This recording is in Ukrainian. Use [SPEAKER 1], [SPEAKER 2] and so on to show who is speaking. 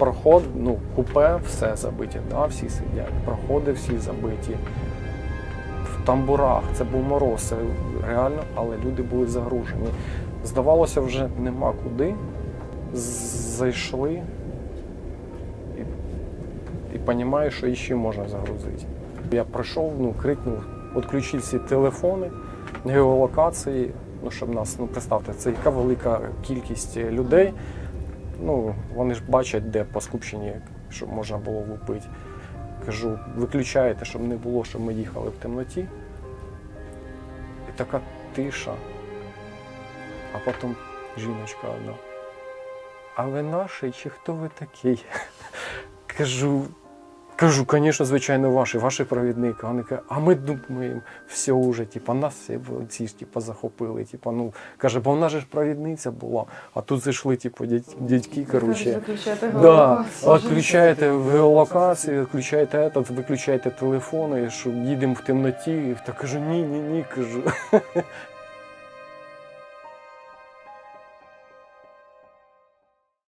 [SPEAKER 1] Проход, ну, купе, все забиті, да, всі сидять. Проходи всі забиті. В тамбурах це був мороз, це реально, але люди були загружені. Здавалося, вже нема куди. Зайшли і, і розумію, що іще можна загрузити. Я прийшов, ну, крикнув, відключіть всі телефони, геолокації, ну, щоб нас, ну, представте, це яка велика кількість людей. Ну, вони ж бачать, де по скупченні, щоб можна було лупити. Кажу, виключаєте, щоб не було, щоб ми їхали в темноті. І така тиша. А потім жіночка одна. А ви наші чи хто ви такий? Кажу, кажу, звісно, звичайно, ваші, ваші провідники. Вони кажуть, а ми думаємо, все вже, типа, нас ці ж типа, захопили. Типа, ну, каже, бо в нас же ж провідниця була, а тут зайшли, типу, дядь- дядьки, коротше. Да, відключаєте геолокацію, відключаєте виключаєте телефони, що їдемо в темноті. Та кажу, ні, ні, ні, кажу.